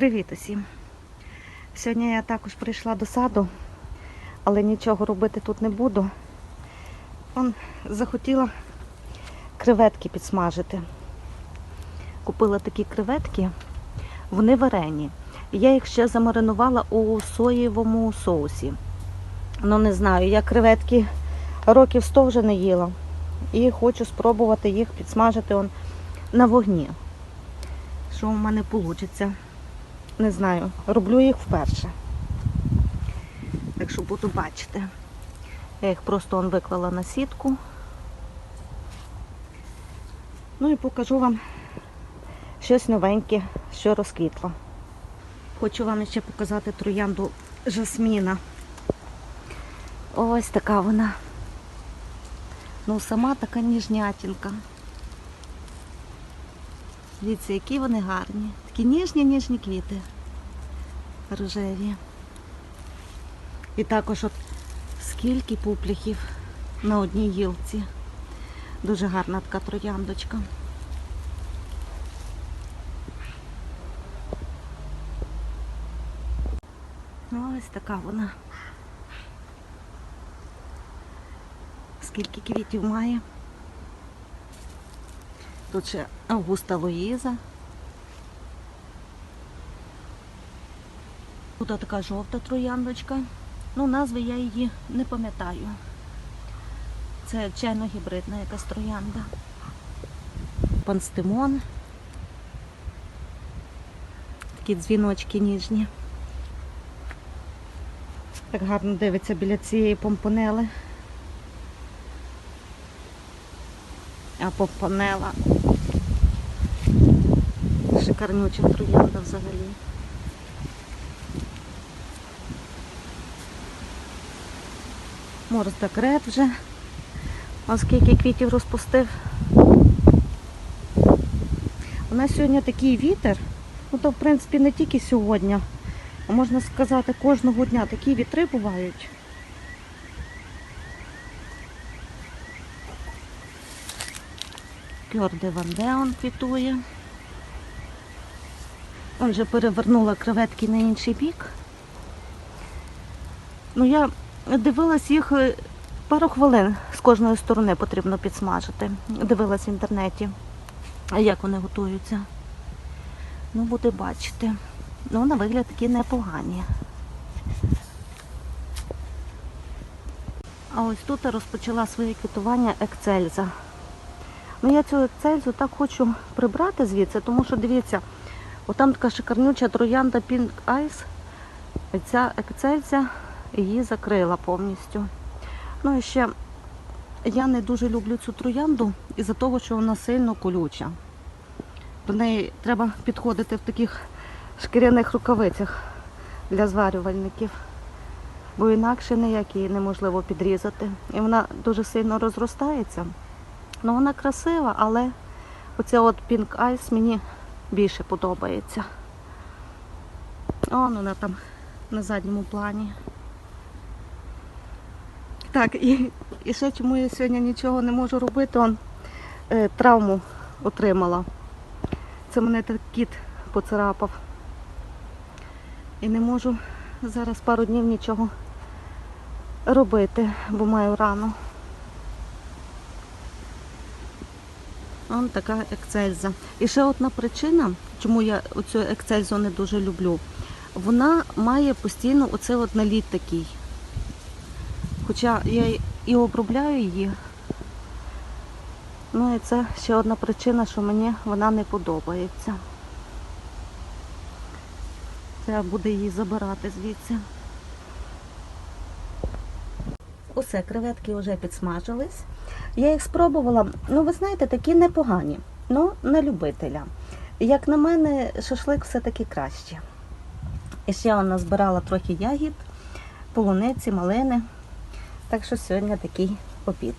Привіт усім! Сьогодні я також прийшла до саду, але нічого робити тут не буду. Он захотіла креветки підсмажити. Купила такі креветки, вони варені. Я їх ще замаринувала у соєвому соусі. Ну не знаю, я креветки років 100 вже не їла. І хочу спробувати їх підсмажити он на вогні. Що в мене вийде? Не знаю, роблю їх вперше. Так що буду бачити. Я їх просто он виклала на сітку. Ну і покажу вам щось новеньке, що розквітло. Хочу вам ще показати троянду жасміна. Ось така вона. Ну, сама така ніжнятінка. Дивіться, які вони гарні. Такі ніжні-ніжні квіти. Рожеві. І також от скільки пупляхів на одній гілці. Дуже гарна така трояндочка. Ну, ось така вона. Скільки квітів має. Тут ще Августа Луїза. Тут така жовта трояндочка. Ну, назви я її не пам'ятаю. Це чайно-гібридна якась троянда. Панстимон. Такі дзвіночки ніжні. Так гарно дивиться біля цієї помпонели. А помпонела. Шикарнюча троянда взагалі. Так вже. Оскільки квітів розпустив. У нас сьогодні такий вітер. Ну то в принципі не тільки сьогодні, а можна сказати кожного дня такі вітри бувають. Кьорде Вандеон квітує. Он вже перевернула креветки на інший бік. Ну, я дивилась їх е, пару хвилин з кожної сторони потрібно підсмажити. Дивилась в інтернеті, як вони готуються. Ну, буде бачити. Ну, на вигляд такі непогані. А ось тут розпочала своє квітування екцельза. Ну, я цю екцельзу так хочу прибрати звідси, тому що дивіться, отам така шикарнюча троянда Pink Ice. Ця екцельза її закрила повністю. Ну і ще я не дуже люблю цю троянду із-за того, що вона сильно колюча. До неї треба підходити в таких шкіряних рукавицях для зварювальників, бо інакше ніяк її неможливо підрізати. І вона дуже сильно розростається. Ну вона красива, але оця от Pink Ice мені більше подобається. О, вона там на задньому плані. Так, і, і ще чому я сьогодні нічого не можу робити, он е, травму отримала. Це мене так кіт поцарапав. І не можу зараз пару днів нічого робити, бо маю рану. Вон така екцельза. І ще одна причина, чому я оцю екцельзу не дуже люблю, вона має постійно оцей от наліт такий. Хоча я і обробляю її. Ну і це ще одна причина, що мені вона не подобається. Треба буде її забирати звідси. Усе, креветки вже підсмажились. Я їх спробувала, ну ви знаєте, такі непогані, ну на любителя. Як на мене, шашлик все-таки краще. І ще вона збирала трохи ягід, полуниці, малини. Так що сьогодні такий обід.